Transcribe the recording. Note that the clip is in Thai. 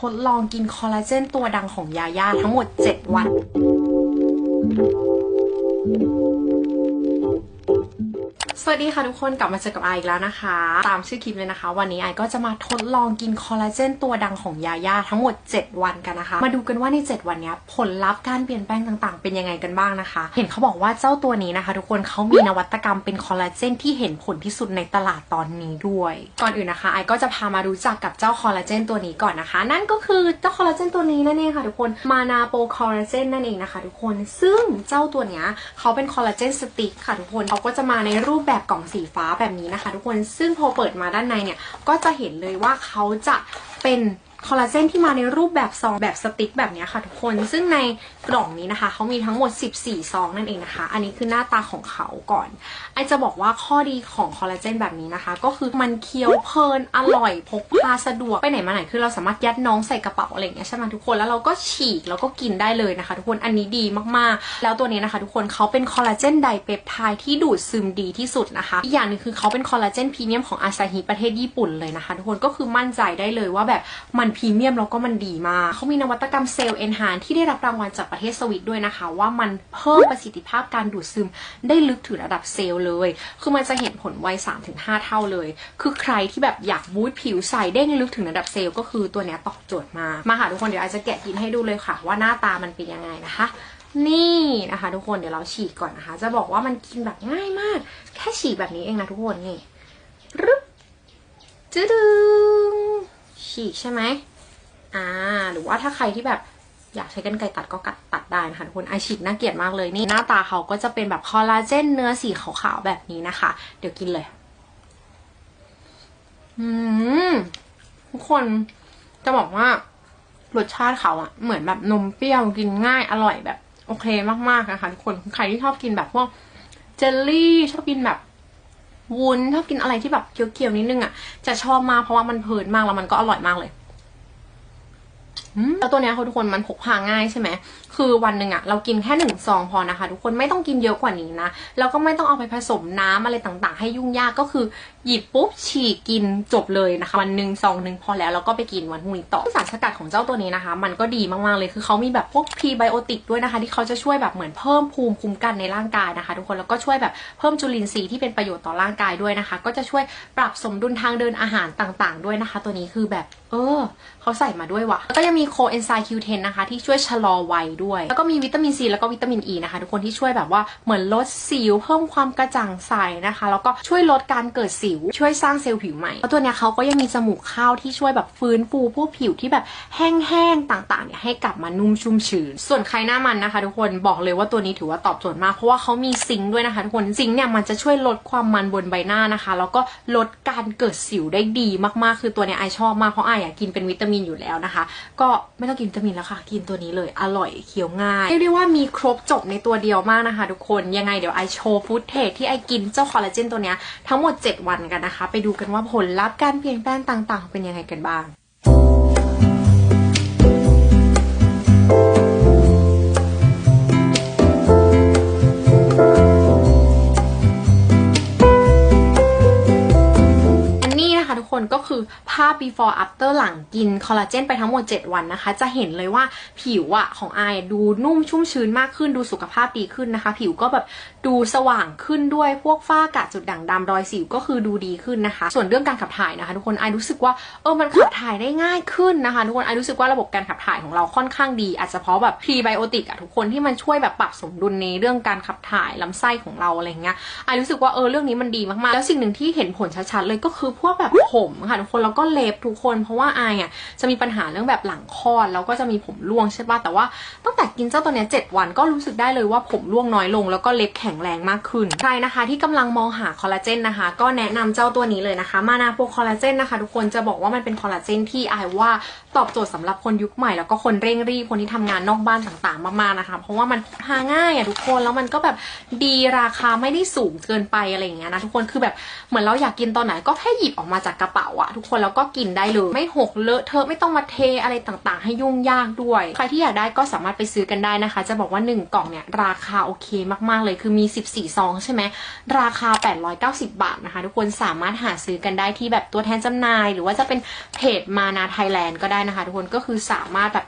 ทดลองกินคอลลาเจนตัวดังของยาย่าทั้งหมด 7 วัน สวัสดีค่ะทุกคนกลับมาเจอกับไออีกแล้วนะคะ ตามชื่อคลิปเลยนะคะ วันนี้ไอก็จะมาทดลองกินคอลลาเจนตัวดังของยาย่าทั้งหมด 7 วันกันนะคะ มาดูกันว่าใน 7 วันนี้ผลลัพธ์การเปลี่ยนแปลงต่างๆ เป็นยังไงกันบ้างนะคะ เห็นเขาบอกว่าเจ้าตัวนี้นะคะ ทุกคนเขามีนวัตกรรมเป็นคอลลาเจนที่เห็นผลที่สุดในตลาดตอนนี้ด้วย ก่อนอื่นนะคะไอก็จะพามารู้จักกับเจ้าคอลลาเจนตัวนี้ก่อนนะคะ นั่นก็คือเจ้าคอลลาเจนตัวนี้นั่นเองค่ะทุกคนมานาโปคอลลาเจนนั่นเองนะคะ ทุกคนซึ่งเจ้าตัวเนี้ยเขาเป็นคอลลาเจนสติ๊กค่ะทุกคนเขาก็จะมาในรูปแบบกล่องสีฟ้าแบบนี้นะคะ ทุกคนซึ่งพอเปิดมาด้านในเนี่ยก็จะเห็นเลยว่าเขาจะเป็น คอลลาเจนที่มาในรูปแบบซองแบบสติ๊กแบบนี้ค่ะทุกคน ซึ่งในกล่องนี้นะคะเขามีทั้งหมด 14 ซองนั่นเองนะคะ อันนี้คือหน้าตาของเขาก่อน ไอจะบอกว่าข้อดีของคอลลาเจนแบบนี้นะคะ ก็คือมันเคี้ยวเพลินอร่อยพกพาสะดวกไปไหนมาไหนคือเราสามารถยัดน้องใส่กระเป๋าอะไรอย่างเงี้ยใช่ไหมทุกคนแล้วเราก็ฉีกแล้วก็กินได้เลยนะคะ ทุกคนอันนี้ดีมากๆ แล้วตัวนี้นะคะ ทุกคนเขาเป็นคอลลาเจนไดเปปไทด์ที่ดูดซึมดีที่สุดนะคะอีกอย่างหนึงคือเขาเป็นคอลลาเจนพรีเมียมของอาซาฮิประเทศญี่ปุ่นเลยนะคะ ทุกคนก็คือมั่นใจได้เลยว่าแบบมันพรีเมียมแล้วก็มันดีมากเขามีนวัตกรรมเซลล์เอนฮานที่ได้รับรางวัลจากประเทศสวิตด้วยนะคะ ว่ามันเพิ่มประสิทธิภาพการดูดซึมได้ลึกถึงระดับเซลล์เลย คือมันจะเห็นผลไว3-5 เท่าเลย คือใครที่แบบอยากบูสต์ผิวใสเด้งลึกถึงระดับเซลล์ก็คือตัวนี้ตอบโจทย์มา มาค่ะทุกคนเดี๋ยวอาจจะแกะกินให้ดูเลยค่ะ ว่าหน้าตามันเป็นยังไงนะคะนี่นะคะ ทุกคนเดี๋ยวเราฉีกก่อนนะคะ จะบอกว่ามันกินแบบง่ายมาก แค่ฉีกแบบนี้เองนะทุกคนนี่รึบจืดึง ฉีกใช่ไหมอ่า หรือว่าถ้าใครที่แบบอยากใช้กันไกรตัดก็กัดตัดได้นะคะทุกคนไอฉีกน่าเกลียดมากเลยนี่หน้าตาเขาก็จะเป็นแบบคอลลาเจนเนื้อสีขาวๆแบบนี้นะคะ เดี๋ยวกินเลย อืมทุกคนจะบอกว่ารสชาติเขาอะเหมือนแบบนมเปรี้ยวกินง่ายอร่อยแบบ โอเคมากๆนะคะทุกคนใครที่ชอบกินแบบพวกเจลลี่ชอบกินแบบ วุ้นชอบกินอะไรที่แบบเคี้ยวๆนิดนึงอะจะชอบมากเพราะว่ามันเพลินมากแล้วมันก็อร่อยมากเลย แล้วตัวเนี้ยเขาทุกคนมันพกพาง่ายใช่ไหม คือวันหนึ่งอะเรากินแค่หนึ่งซองพอนะคะ ทุกคนไม่ต้องกินเยอะกว่านี้นะ แล้วก็ไม่ต้องเอาไปผสมน้ำอะไรต่างๆ ให้ยุ่งยากก็คือหยิบปุ๊บฉีกกินจบเลยนะคะ วันหนึ่งซองหนึ่งพอแล้วแล้วก็ไปกินวันพรุ่งนี้ต่อสารสกัดของเจ้าตัวนี้นะคะ มันก็ดีมากๆเลยคือเขามีแบบพวกพรีไบโอติกด้วยนะคะ ที่เขาจะช่วยแบบเหมือนเพิ่มภูมิคุ้มกันในร่างกายนะคะ ทุกคนแล้วก็ช่วยแบบเพิ่มจุลินทรีย์ที่เป็นประโยชน์ต่อร่างกายด้วยนะคะ ก็จะช่วยปรับสมดุลทางเดินอาหารต่าง ๆ ด้วยนะคะ ตัวนี้คือแบบ เออเขาใส่มาด้วยว่ะแล้วก็ยังมีีโคเอนไซม์ Q10 นะคะ ที่ช่วยชะลอวัยด้วย แล้วก็มีวิตามินซีแล้วก็วิตามินอ e ีนะคะ ทุกคนที่ช่วยแบบว่าเหมือนลดสิว เพิ่มความกระจ่างใสนะคะ แล้วก็ช่วยลดการเกิดสิว ช่วยสร้างเซลล์ผิวใหม่แล้วตัวเนี้ยเขาก็ยังมีจมูกข้าวที่ช่วยแบบฟื้นฟูพวกผิวที่แบบแห้งๆต่างๆเนี่ยให้กลับมานุ่มชุ่มชื้น ส่วนใครหน้ามันนะคะ ทุกคนบอกเลยว่าตัวนี้ถือว่าตอบโจทย์มากเพราะว่าเขามีซิงค์ด้วยนะคะทุกคนซิงค์เนี่ยมันจะช่วยลดความมันบนใบหน้านะคะ แล้วก็ลดการเกิดสิวได้ดีมากๆ คือตัวเนี้ยไอชอบมากเพราะไออยากกินเป็นวิตามินอยู่แล้วนะคะ ก็ไม่ต้องกินวิตามินแล้วค่ะ กินตัวนี้เลยอร่อยเคี้ยวง่ายเรียกได้ว่ามีครบจบในตัวเดียวมากนะคะทุกคนยังไงเดี๋ยวไอโชว์ฟู้ดเทคที่ไอกินเจ้าคอลลาเจนตัวเนี้ยทั้งหมด 7 วันกันนะคะ ไปดูกันว่าผลลัพธ์การเปลี่ยนแปลงต่าง ๆ เป็นยังไงกันบ้าง คือภาพ before after หลังกินคอลลาเจนไปทั้งหมด 7 วันนะคะ จะเห็นเลยว่าผิวอะของไอดูนุ่มชุ่มชื้นมากขึ้นดูสุขภาพดีขึ้นนะคะ ผิวก็แบบดูสว่างขึ้นด้วยพวกฝ้ากระจุดด่างดำรอยสิวก็คือดูดีขึ้นนะคะ ส่วนเรื่องการขับถ่ายนะคะทุกคนไอรู้สึกว่าเออมันขับถ่ายได้ง่ายขึ้นนะคะทุกคนไอรู้สึกว่าระบบการขับถ่ายของเราค่อนข้างดี อาจจะเพราะแบบพรีไบโอติกอะทุกคนที่มันช่วยแบบปรับสมดุลในเรื่องการขับถ่ายลำไส้ของเราอะไรเงี้ยไอรู้สึกว่าเออเรื่องนี้มันดีมากๆ แล้วสิ่งหนึ่งที่เห็นผลชัดๆเลยก็คือพวกแบบผมค่ะทุกคนแล้วก็เล็บทุกคน เพราะว่าไอายอะจะมีปัญหาเรื่องแบบหลังคลอดแล้วก็จะมีผมร่วงใช่ปะแต่ว่าตั้งแต่กินเจ้าตัวเนี้ยเจ็ดวันก็รู้สึกได้เลยว่าผมร่วงน้อยลง แล้วก็เล็บแข็งแรงมากขึ้นใครนะคะ ที่กำลังมองหาคอลลาเจนนะคะ ก็แนะนำเจ้าตัวนี้เลยนะคะ มานาโปคอลลาเจนนะคะทุกคนจะบอกว่ามันเป็นคอลลาเจนที่ไอายว่าตอบโจทย์สำหรับคนยุคใหม่แล้วก็คนเร่งรีบคนที่ทำงานนอกบ้านต่างๆมากๆนะคะ เพราะว่ามันหาง่ายอะทุกคนแล้วมันก็แบบดีราคาไม่ได้สูงเกินไปอะไรอย่างเงี้ยนะทุกคนคือแบบเหมือนเราอยากกินตอนไหนก็แค่หยิบออกมาจากกระเป๋าอะทุกคนแล้วก็กินได้เลย ไม่หกเลอะเทอะไม่ต้องมาเทอะไรต่างๆ ให้ยุ่งยากด้วย ใครที่อยากได้ก็สามารถไปซื้อกันได้นะคะ จะบอกว่า 1 กล่องเนี่ยราคาโอเคมากๆเลยคือมี 14 ซองใช่ไหมราคา 890 บาทนะคะ ทุกคนสามารถหาซื้อกันได้ที่แบบตัวแทนจำหน่าย หรือว่าจะเป็นเพจมานาไทยแลนด์ก็ได้นะคะ ทุกคนก็คือสามารถแบบ